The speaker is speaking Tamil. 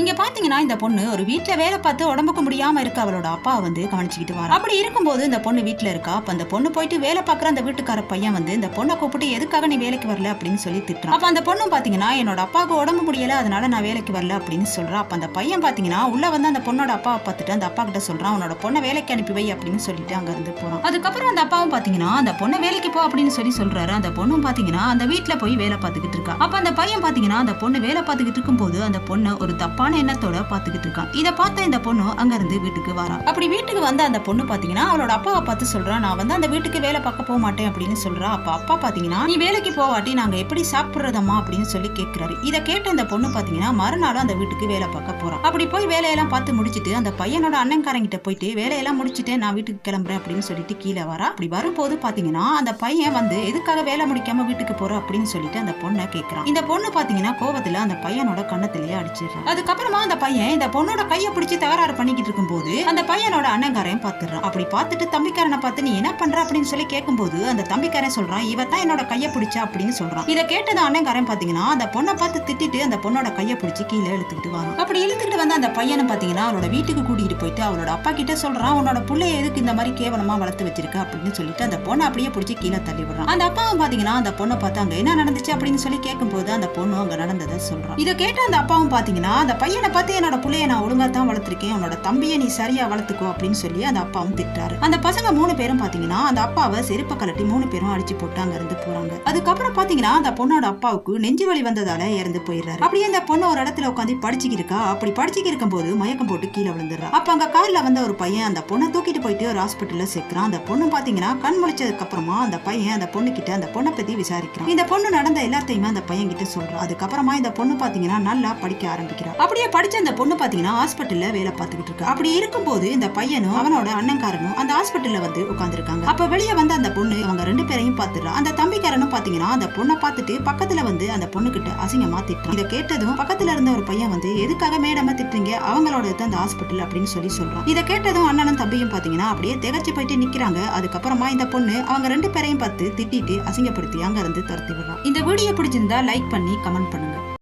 இங்க பாத்தீங்கன்னா இந்த பொண்ணு ஒரு வீட்டுல வேலை பார்த்து உடம்புக்கு முடியாம இருக்க அவளோட அப்பா வந்து கவனிச்சுக்கிட்டு வர அப்படி இருக்கும்போது இந்த பொண்ணு வீட்டுல இருக்கா? அப்ப அந்த பொண்ணு போயிட்டு வேலை பார்க்குற அந்த வீட்டுக்கார பையன் வந்து இந்த பொண்ணை கூப்பிட்டு எதுக்காக நீ வேலைக்கு வரல? அப்படின்னு சொல்லி திட்டுறான். அப்ப அந்த பொண்ணு பாத்தீங்கன்னா என்னோட அப்பாவுக்கு உடம்பு முடியல அதனால நான் வேலைக்கு வரல அப்படின்னு சொல்றா. அப்ப அந்த பையன் பாத்தீங்கன்னா உள்ள வந்து அந்த பொண்ணோட அப்பாவை பார்த்துட்டு அந்த அப்பா கிட்ட சொல்றான் உன்னோட பொண்ணை வேலைக்கு அனுப்பி வை அப்படின்னு சொல்லிட்டு அங்க இருந்து போறான். அதுக்கப்புறம் அந்த அப்பாவும் பாத்தீங்கன்னா அந்த பொண்ணை வேலைக்கு போ அப்படின்னு சொல்லி சொல்றாரு. அந்த பொண்ணும் பாத்தீங்கன்னா அந்த வீட்டுல போய் வேலை பார்த்துக்கிட்டு இருக்கா. அப்ப அந்த பையன் பாத்தீங்கன்னா அந்த பொண்ணு வேலை பார்த்துக்கிட்டு இருக்கும்போது அந்த பொண்ணு ஒரு தப்பா தப்பான எண்ணத்தோட பாத்துக்கிட்டு இருக்கான். இதை பார்த்த இந்த பொண்ணு அங்க இருந்து வீட்டுக்கு வரா. அப்படி வீட்டுக்கு வந்த அந்த பொண்ணு பாத்தீங்கன்னா அவளோட அப்பாவை பார்த்து சொல்றா நான் வந்து அந்த வீட்டுக்கு வேலை பார்க்க போக மாட்டேன் அப்படின்னு சொல்றா. அப்ப அப்பா பாத்தீங்கன்னா நீ வேலைக்கு போவாட்டி நாங்க எப்படி சாப்பிடுறதம்மா? அப்படின்னு சொல்லி கேட்கிறாரு. இதை கேட்ட இந்த பொண்ணு பாத்தீங்கன்னா மறுநாளும் அந்த வீட்டுக்கு வேலை பார்க்க போறா. அப்படி போய் வேலையெல்லாம் பார்த்து முடிச்சிட்டு அந்த பையனோட அண்ணன்காரங்கிட்ட போயிட்டு வேலையெல்லாம் முடிச்சுட்டு நான் வீட்டுக்கு கிளம்புறேன் அப்படின்னு சொல்லிட்டு கீழே வரா. அப்படி வரும்போது பாத்தீங்கன்னா அந்த பையன் வந்து எதுக்காக வேலை முடிக்காம வீட்டுக்கு போற? அப்படின்னு சொல்லிட்டு அந்த பொண்ணை கேக்குறான் இந்த பொண்ணு பாத்தீங்கன்னா கோவத்துல அந்த பையனோட கண்ணத்திலேயே அடிச்சிடுறான் அதுக்கப்புறம் அப்புறமா அந்த பையன் இந்த பொண்ணோட கையை பிடிச்சி தகராறு பண்ணிக்கிட்டு இருக்கும்போது அந்த பையனோட அண்ணங்காரன் பாத்துறான் அப்படி பார்த்துட்டு தம்பிக்காரனை பார்த்து நீ என்ன பண்ற? அப்படின்னு சொல்லி கேட்கும்போது அந்த தம்பிக்காரன் சொல்றான் இவ தான் என்னோட கையை பிடிச்சா? அப்படின்னு சொல்றான். இதை கேட்டது அண்ணங்காரன் பாத்தீங்கன்னா அந்த பொண்ணை பார்த்து திட்டிட்டு அந்த பொண்ணோட கையை பிடிச்சி கீழே இழுத்துக்கிட்டு வரான். அப்படி இழுத்துக்கிட்டு வந்து அந்த பையனை பாத்தீங்கன்னா அவளோட வீட்டுக்கு கூட்டிட்டு போயிட்டு அவளோட அப்பா கிட்ட சொல்றான் உன்னோட பிள்ளைய எதுக்கு இந்த மாதிரி கேவலமா வளர்த்து வச்சிருக்க? அப்படின்னு சொல்லிட்டு அந்த பொண்ணை அப்படியே பிடிச்சி கீழே தள்ளி விடுறான். அந்த அப்பாவும் பாத்தீங்கன்னா அந்த பொண்ணை பார்த்து அங்க என்ன நடந்துச்சு? அப்படின்னு சொல்லி கேட்கும்போது அந்த பொண்ணு அங்க நடந்ததை சொல்றான். இதை கேட்ட அந்த அப்பாவும் பாத்தீங்கன்னா அந்த பையனை பார்த்து என்னோட புள்ளைய நான் ஒழுங்கா தான் வளர்த்துருக்கேன். உன்னோட தம்பியை நீ சரியா வளர்த்துக்கோ அப்படின்னு சொல்லி அந்த அப்பாவும் திட்டாரு அந்த பசங்க மூணு பேரும் பாத்தீங்கன்னா அந்த அப்பாவை செருப்ப கலட்டி மூணு பேரும் அடிச்சு போட்டு அங்க இருந்து போறாங்க. அதுக்கப்புறம் பாத்தீங்கன்னா அந்த பொண்ணோட அப்பாவுக்கு நெஞ்சு வலி வந்ததால இறந்து போயிடுறாரு. அப்படியே அந்த பொண்ணு ஒரு இடத்துல உட்காந்து படிச்சுக்கிட்டு இருக்கா. அப்படி படிச்சுக்கிட்டு இருக்கும்போது மயக்கம் போட்டு கீழே விழுந்துடுறா. அப்ப அங்க கார்ல வந்த ஒரு பையன் அந்த பொண்ணை தூக்கிட்டு போயிட்டு ஒரு ஹாஸ்பிட்டல்ல சேர்க்கிறான். அந்த பொண்ணு பாத்தீங்கன்னா கண் முடிச்சதுக்கு அப்புறமா அந்த பையன் அந்த பொண்ணு கிட்ட அந்த பொண்ணை பத்தி விசாரிக்கிறான். இந்த பொண்ணு நடந்த எல்லாத்தையுமே அந்த பையன் கிட்ட சொல்றான் அதுக்கப்புறமா இந்த பொண்ணு பாத்தீங்கன்னா நல்லா படிக்க ஆரம்பிக்கிறா. அப்படியே படிச்ச அந்த பொண்ணு பாத்தீங்கன்னா ஹாஸ்பிட்டல்ல வேலை பார்த்துக்கிட்டு இருக்கு. அப்படி இருக்கும்போது இந்த பையனும் அவனோட அண்ணன்காரனும் அந்த ஹாஸ்பிட்டல்ல வந்து உட்காந்துருக்காங்க அப்ப வெளியே வந்து அந்த பொண்ணு அவங்க ரெண்டு பேரையும் பாத்துறா அந்த தம்பிக்காரனும் பாத்தீங்கன்னா அந்த பொண்ணை பார்த்துட்டு பக்கத்துல வந்து அந்த பொண்ணு கிட்ட அசிங்கமா திட்டுறான். இதை கேட்டதும் பக்கத்துல இருந்த ஒரு பையன் வந்து எதுக்காக மேடமா திட்டுறீங்க? அவங்களோட அந்த ஹாஸ்பிட்டல் அப்படின்னு சொல்லி சொல்றான். இதை கேட்டதும் அண்ணனும் தம்பியும் பாத்தீங்கன்னா அப்படியே திகச்சு போயிட்டு நிக்கிறாங்க. அதுக்கப்புறமா இந்த பொண்ணு அவங்க ரெண்டு பேரையும் பார்த்து திட்டிட்டு அசிங்கப்படுத்தி அங்க இருந்து துரத்தி விடுறான் இந்த வீடியோ பிடிச்சிருந்தா லைக் பண்ணி கமெண்ட் பண்ணுங்க.